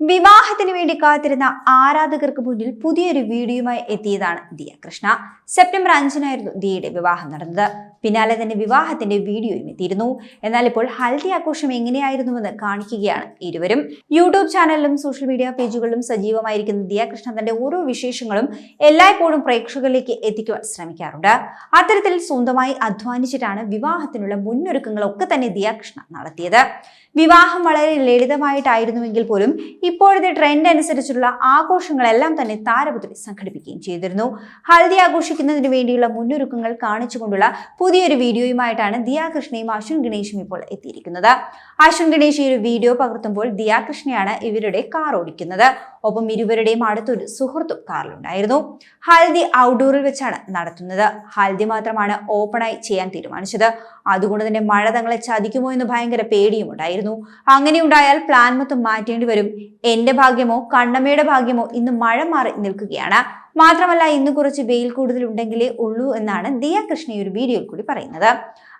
വിവാഹത്തിന് വേണ്ടി കാത്തിരുന്ന ആരാധകർക്ക് മുന്നിൽ പുതിയൊരു വീഡിയോയുമായി എത്തിയതാണ് ദിയ കൃഷ്ണ. സെപ്റ്റംബർ അഞ്ചിനായിരുന്നു ദിയയുടെ വിവാഹം നടന്നത്. പിന്നാലെ തന്നെ വിവാഹത്തിന്റെ വീഡിയോയും എത്തിയിരുന്നു. എന്നാൽ ഇപ്പോൾ ഹൽദി ആഘോഷം എങ്ങനെയായിരുന്നുവെന്ന് കാണിക്കുകയാണ് ഇരുവരും. യൂട്യൂബ് ചാനലിലും സോഷ്യൽ മീഡിയ പേജുകളിലും സജീവമായിരിക്കുന്ന ദിയ കൃഷ്ണ തന്റെ ഓരോ വിശേഷങ്ങളും എല്ലായ്പ്പോഴും പ്രേക്ഷകരിലേക്ക് എത്തിക്കുവാൻ ശ്രമിക്കാറുണ്ട്. അത്തരത്തിൽ സ്വന്തമായി അധ്വാനിച്ചിട്ടാണ് വിവാഹത്തിനുള്ള മുന്നൊരുക്കങ്ങളൊക്കെ തന്നെ ദിയ കൃഷ്ണ നടത്തിയത്. വിവാഹം വളരെ ലളിതമായിട്ടായിരുന്നുവെങ്കിൽ പോലും ഇപ്പോഴത്തെ ട്രെൻഡ് അനുസരിച്ചുള്ള ആഘോഷങ്ങളെല്ലാം തന്നെ താരപുത്രി സംഘടിപ്പിക്കുകയും ചെയ്തിരുന്നു. ഹൽദി ആഘോഷിക്കുന്നതിന് വേണ്ടിയുള്ള മുന്നൊരുക്കങ്ങൾ കാണിച്ചുകൊണ്ടുള്ള പുതിയൊരു വീഡിയോയുമായിട്ടാണ് ദിയാ കൃഷ്ണയും അശ്വിൻ ഗണേഷും ഇപ്പോൾ എത്തിയിരിക്കുന്നത്. അശ്വിൻ ഗണേഷ് ഈ ഒരു വീഡിയോ പകർത്തുമ്പോൾ ദിയാ കൃഷ്ണയാണ് ഇവരുടെ കാർ ഓടിക്കുന്നത്. ഒപ്പം ഇരുവരുടെയും അടുത്തൊരു സുഹൃത്തും കാറിലുണ്ടായിരുന്നു. ഹൽദി ഔട്ട്ഡോറിൽ വെച്ചാണ് നടത്തുന്നത്. ഹൽദി മാത്രമാണ് ഓപ്പണായി ചെയ്യാൻ തീരുമാനിച്ചത്. അതുകൊണ്ട് തന്നെ മഴ തങ്ങളെ ചതിക്കുമോ എന്ന് ഭയങ്കര പേടിയും ഉണ്ടായിരുന്നു അങ്ങനെ ഉണ്ടായാൽ പ്ലാൻ മൊത്തം മാറ്റേണ്ടി വരും. എന്റെ ഭാഗ്യമോ കണ്ണമ്മയുടെ ഭാഗ്യമോ ഇന്ന് മഴ മാറി നിൽക്കുകയാണ്. മാത്രമല്ല ഇന്ന് കുറച്ച് വെയിൽ കൂടുതൽ ഉണ്ടെങ്കിലേ ഉള്ളൂ എന്നാണ് ദിയ കൃഷ്ണ ഒരു വീഡിയോയിൽ കൂടി പറയുന്നത്.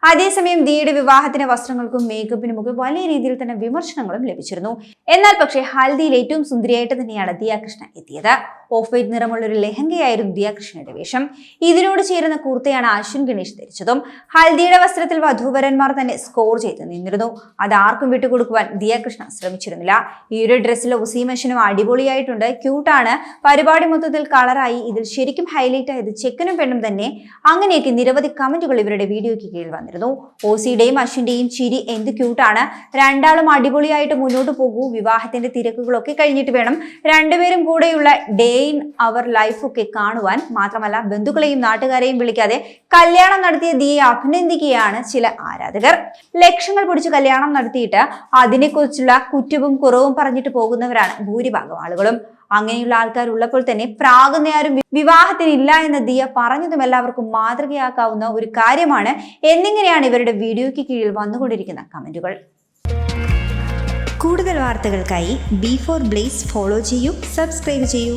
അതേസമയം ദിയയുടെ വിവാഹത്തിന് വസ്ത്രങ്ങൾക്കും മേക്കപ്പിനും ഒക്കെ വലിയ രീതിയിൽ തന്നെ വിമർശനങ്ങളും ലഭിച്ചിരുന്നു. എന്നാൽ പക്ഷേ ഹൽദിയിൽ ഏറ്റവും സുന്ദരിയായിട്ട് തന്നെയാണ് ദിയ കൃഷ്ണ എത്തിയത്. ഓഫ് വൈറ്റ് നിറമുള്ള ഒരു ലെഹങ്കയായിരുന്നു ദിയ കൃഷ്ണയുടെ വേഷം. ഇതിനോട് ചേരുന്ന കുർത്തയാണ് അശ്വിൻ ഗണേഷ് ധരിച്ചതും. ഹൽദിയുടെ വസ്ത്രത്തിൽ വധൂവരന്മാർ തന്നെ സ്കോർ ചെയ്ത് നിന്നിരുന്നു. അത് ആർക്കും വിട്ടുകൊടുക്കുവാൻ ദിയ കൃഷ്ണ ശ്രമിച്ചിരുന്നില്ല. ഈ ഒരു ഡ്രസ്സിൽ ഒസീമഷനും അടിപൊളിയായിട്ടുണ്ട്. ക്യൂട്ടാണ്. പരിപാടി മൊത്തത്തിൽ കളറായി ഇതിൽ ശരിക്കും ഹൈലൈറ്റ് ആയത് ചെക്കനും പെണ്ണും തന്നെ. അങ്ങനെയൊക്കെ നിരവധി കമന്റുകൾ ഇവരുടെ വീഡിയോയ്ക്ക് കീഴിൽ വന്നിരുന്നു. ഓസിയുടെയും അശ്വിന്റെയും ചിരി എന്ത് ക്യൂട്ടാണ്. രണ്ടാളും അടിപൊളിയായിട്ട് മുന്നോട്ട് പോകൂ. വിവാഹത്തിന്റെ തിരക്കുകളൊക്കെ കഴിഞ്ഞിട്ട് വേണം. രണ്ടുപേരും കൂടെയുള്ള ഡേ ഇൻ അവർ ലൈഫൊക്കെ കാണുവാൻ മാത്രമല്ല ബന്ധുക്കളെയും നാട്ടുകാരെയും വിളിക്കാതെ കല്യാണം നടത്തിയ ദിയെ അഭിനന്ദിക്കുകയാണ് ചില ആരാധകർ. ലക്ഷങ്ങൾ പിടിച്ച് കല്യാണം നടത്തിയിട്ട് അതിനെക്കുറിച്ചുള്ള കുറ്റവും കുറവും പറഞ്ഞിട്ട് പോകുന്നവരാണ് ഭൂരിഭാഗം ആളുകളും. അങ്ങനെയുള്ള ആൾക്കാർ ഉള്ളപ്പോൾ തന്നെ പ്രാകുന്നയാരും വിവാഹത്തിനില്ല എന്ന് ദിയ പറഞ്ഞതും എല്ലാവർക്കും മാതൃകയാക്കാവുന്ന ഒരു കാര്യമാണ് എന്നിങ്ങനെയാണ് ഇവരുടെ വീഡിയോയ്ക്ക് കീഴിൽ വന്നുകൊണ്ടിരിക്കുന്ന കമന്റുകൾ. കൂടുതൽ വാർത്തകൾക്കായി ബി ഫോർ ബ്ലേസ് ഫോളോ ചെയ്യൂ സബ്സ്ക്രൈബ് ചെയ്യൂ.